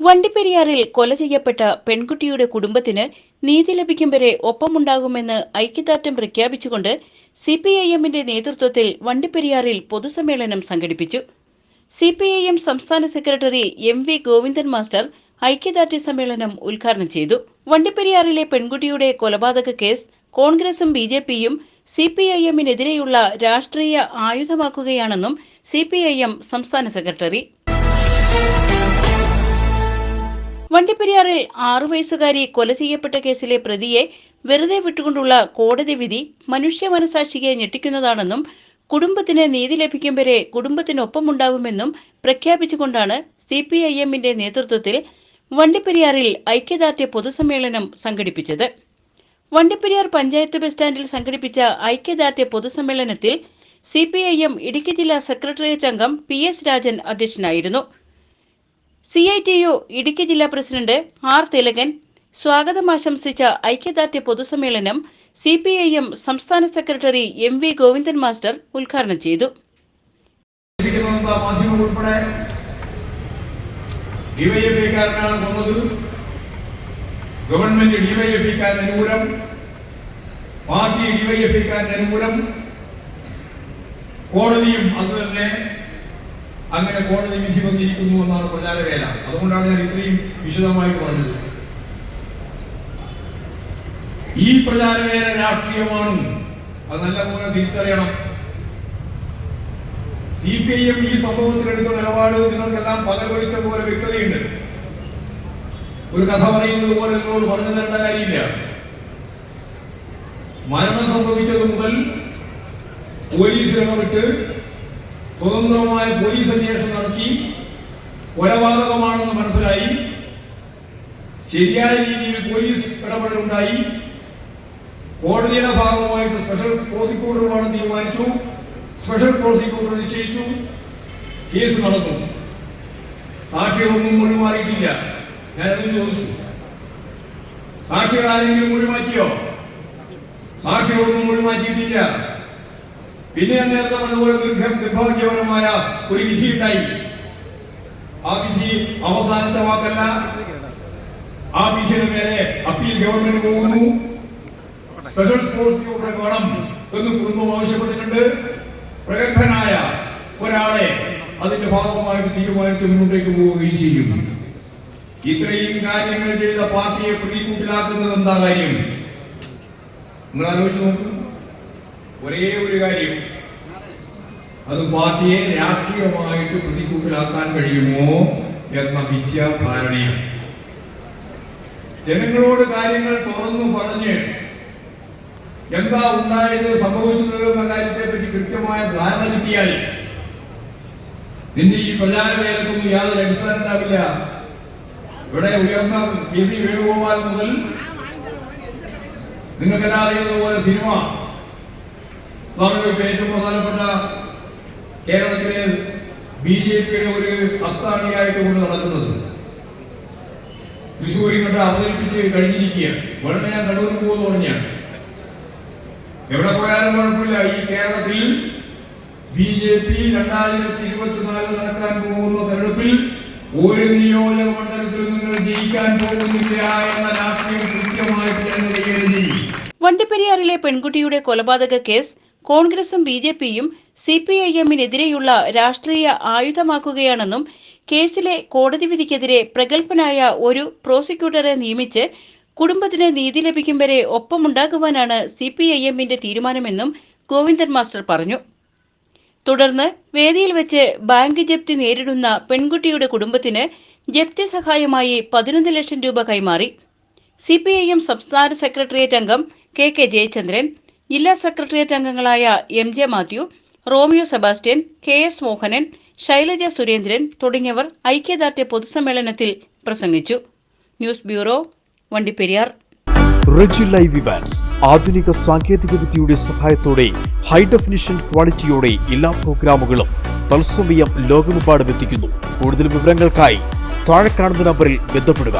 വണ്ടിപ്പെരിയാറിൽ കൊല ചെയ്യപ്പെട്ട പെൺകുട്ടിയുടെ കുടുംബത്തിന് നീതി ലഭിക്കും വരെ ഒപ്പമുണ്ടാകുമെന്ന് ഐക്യദാർഢ്യം പ്രഖ്യാപിച്ചുകൊണ്ട് സി പി ഐ എമ്മിന്റെ നേതൃത്വത്തിൽ വണ്ടിപ്പെരിയാറിൽ പൊതുസമ്മേളനം സംഘടിപ്പിച്ചു. സി പി ഐ എം സംസ്ഥാന secretary M V Govindan master ഐക്യദാർഢ്യ സമ്മേളനം ഉദ്ഘാടനം ചെയ്തു. വണ്ടിപ്പെരിയാറിലെ പെൺകുട്ടിയുടെ കൊലപാതക കേസ് കോൺഗ്രസും ബി ജെ പിയും സി പി ഐ എമ്മിനെതിരെയുള്ള രാഷ്ട്രീയ ആയുധമാക്കുകയാണെന്നും സി പി ഐ എം സംസ്ഥാന സെക്രട്ടറി വണ്ടിപ്പെരിയാറിൽ ആറു വയസ്സുകാരി കൊല ചെയ്യപ്പെട്ട കേസിലെ പ്രതിയെ വെറുതെ വിട്ടുകൊണ്ടുള്ള കോടതി വിധി മനുഷ്യ മനസാക്ഷിയെ ഞെട്ടിക്കുന്നതാണെന്നും കുടുംബത്തിന് നീതി ലഭിക്കും വരെ കുടുംബത്തിനൊപ്പമുണ്ടാവുമെന്നും പ്രഖ്യാപിച്ചുകൊണ്ടാണ് സി പി ഐ എമ്മിന്റെ നേതൃത്വത്തിൽ വണ്ടിപ്പെരിയാറിൽ ഐക്യദാർഢ്യ പൊതുസമ്മേളനം സംഘടിപ്പിച്ചത്. വണ്ടിപ്പെരിയാർ പഞ്ചായത്ത് ബസ് സ്റ്റാൻഡിൽ സംഘടിപ്പിച്ച ഐക്യദാർഢ്യ പൊതുസമ്മേളനത്തിൽ C P I M Idukki ജില്ലാ സെക്രട്ടേറിയറ്റ് അംഗം പി എസ് രാജൻ അധ്യക്ഷനായിരുന്നു. C I T U Idukki ജില്ലാ പ്രസിഡന്റ് ആർ തിലകൻ സ്വാഗതം ആശംസിച്ച ഐക്യദാർഢ്യ പൊതുസമ്മേളനം സി പി ഐ എം സംസ്ഥാന secretary M V Govindan master ഉദ്ഘാടനം ചെയ്തു. കോടതിയും അത് തന്നെ അങ്ങനെ കോടതി വിധി വന്നിരിക്കുന്നു എന്നാണ് പ്രചാരവേല അതുകൊണ്ടാണ് ഞാൻ ഇത്രയും വിശദമായി പറഞ്ഞത്. ഈ പ്രചാരവേല രാഷ്ട്രീയമാണ്. അത് നല്ലപോലെ തിരിച്ചറിയണം. സി പി ഐ എം ഈ സംഭവത്തിൽ എടുത്ത നിലപാട് നിങ്ങൾക്കെല്ലാം പകർവെളിച്ച പോലെ വ്യക്തതയുണ്ട്. ഒരു കഥ പറയുന്നത് പോലെ നിങ്ങളോട് പറഞ്ഞു തരേണ്ട കാര്യമില്ല. മരണം സംഭവിച്ചത് മുതൽ പോലീസ് ഇടപെട്ട് സ്വതന്ത്രമായ പോലീസ് അന്വേഷണം നടത്തി. കൊലപാതകമാണെന്ന് മനസ്സിലായി. ശരിയായ രീതിയിൽ പോലീസ് ഇടപെടലുണ്ടായി. കോടതിയുടെ ഭാഗമായിട്ട് സ്പെഷ്യൽ പ്രോസിക്യൂട്ടറുമാണ് തീരുമാനിച്ചു. സ്പെഷ്യൽ പ്രോസിക്യൂട്ടർ നിശ്ചയിച്ചു. കേസ് നടന്നു. സാക്ഷികളൊന്നും മൊഴിമാറിയിട്ടില്ല ഞാനൊന്നും ചോദിച്ചു. സാക്ഷികൾ ആരെങ്കിലും മൊഴിമാറ്റിയോ സാക്ഷികളൊന്നും മൊഴി മാറ്റിയിട്ടില്ല. പിന്നെ നേരത്തെ പറഞ്ഞതുപോലെ ദീർഘ നിർഭാഗ്യപരമായ ഒരു വിധിയുണ്ടായി ആ വിധി അവസാനത്തെ വാക്കല്ല. ആ വിധിയുടെ മേലെ അപ്പീൽ ഗവൺമെന്റ് പോകുന്നു. സ്പെഷ്യൽ പ്രോസിക്യൂട്ടറെ വേണം എന്ന് കുടുംബം ആവശ്യപ്പെട്ടിട്ടുണ്ട്. പ്രഗത്ഭനായ ഒരാളെ അതിന്റെ ഭാഗമായി തീരുമാനിച്ച് മുന്നോട്ടേക്ക് പോവുകയും ചെയ്യും ഇത്രയും കാര്യങ്ങൾ ചെയ്ത പാർട്ടിയെ പ്രതികൂട്ടിലാക്കുന്നത് എന്താ കാര്യം? നിങ്ങൾ ആലോചിച്ച് നോക്കൂ. ഒരേ ഒരു കാര്യം. അത് പാർട്ടിയെ രാഷ്ട്രീയമായിട്ട് പ്രതികൂട്ടിലാക്കാൻ കഴിയുമോ എന്ന മിഥ്യാധാരണയാണ് ജനങ്ങളോട് കാര്യങ്ങൾ തുറന്നു പറഞ്ഞ് എന്താ ഉണ്ടായത് സംഭവിച്ചത് എന്ന കാര്യത്തെ പറ്റി കൃത്യമായ ധാരണ കിട്ടിയാൽ നിന്റെ ഈ പ്രചാര വേദത്തൊന്നും യാതൊരു അടിസ്ഥാനം ഉണ്ടാവില്ല. ഇവിടെ ഉയർന്ന പി. സി. വേണുഗോപാൽ മുതൽ നിങ്ങൾക്കെല്ലാം അറിയുന്നതുപോലെ സിനിമ നമുക്ക് ഏറ്റവും പ്രധാനപ്പെട്ട കേരളത്തിലെ ബി ജെ പിയുടെ ഒരു അത്താണിയായിട്ട് കൊണ്ട് നടക്കുന്നത്. തൃശ്ശൂരിൽ കണ്ട് അവതരിപ്പിച്ച് കഴിഞ്ഞിരിക്കുകയാണ്. വളരെ ഞാൻ കണ്ണൂരിൽ പോകുമെന്ന് പറഞ്ഞാണ്. എവിടെ പോയാലും കുഴപ്പമില്ല. ഈ കേരളത്തിൽ ബി ജെ പി രണ്ടായിരത്തി ഇരുപത്തിനാലിൽ നടക്കാൻ പോകുന്ന തെരഞ്ഞെടുപ്പിൽ ഒരു നിയോജക മണ്ഡലത്തിൽ നിങ്ങൾ ജയിക്കാൻ പോകുന്നില്ല എന്ന രാഷ്ട്രീയം കൃത്യമായിട്ട് ഞങ്ങൾ വണ്ടിപ്പെരിയാറിലെ പെൺകുട്ടിയുടെ കൊലപാതക കേസ് കോൺഗ്രസും ബി ജെ പിയും സി പി ഐ എമ്മിനെതിരെയുള്ള രാഷ്ട്രീയ ആയുധമാക്കുകയാണെന്നും കേസിലെ കോടതി വിധിക്കെതിരെ പ്രഗത്ഭനായ ഒരു പ്രോസിക്യൂട്ടറെ നിയമിച്ച് കുടുംബത്തിന് നീതി ലഭിക്കും വരെ ഒപ്പമുണ്ടാകുവാനാണ് സി പി ഐ എമ്മിന്റെ തീരുമാനമെന്നും ഗോവിന്ദൻ മാസ്റ്റർ പറഞ്ഞു. തുടർന്ന് വേദിയിൽ വെച്ച് ബാങ്ക് ജപ്തി നേരിടുന്ന പെൺകുട്ടിയുടെ കുടുംബത്തിന് ജപ്തി സഹായമായി പതിനൊന്ന് ലക്ഷം രൂപ കൈമാറി. സി സംസ്ഥാന സെക്രട്ടേറിയറ്റ് അംഗം കെ കെ ജയചന്ദ്രൻ ജില്ലാ സെക്രട്ടേറിയറ്റ് അംഗങ്ങളായ M J Mathew Romeo Sebastian K S Mohanan Shailaja Surendran തുടങ്ങിയവർ ഐക്യദാർഢ്യ പൊതുസമ്മേളനത്തിൽ പ്രസംഗിച്ചു. News bureau Vandiperiyar. Riji live Evans ആധുനിക സാങ്കേതികവിദ്യയുടെ സഹായത്തോടെ ഹൈ ഡെഫിനിഷൻ ക്വാളിറ്റിയോടെ എല്ലാ പ്രോഗ്രാമുകളും തത്സമയം ലോകമെമ്പാടും എത്തിക്കുന്നു. കൂടുതൽ വിവരങ്ങൾക്കായി താഴെ കാണുന്ന നമ്പറിൽ ബന്ധപ്പെടുക.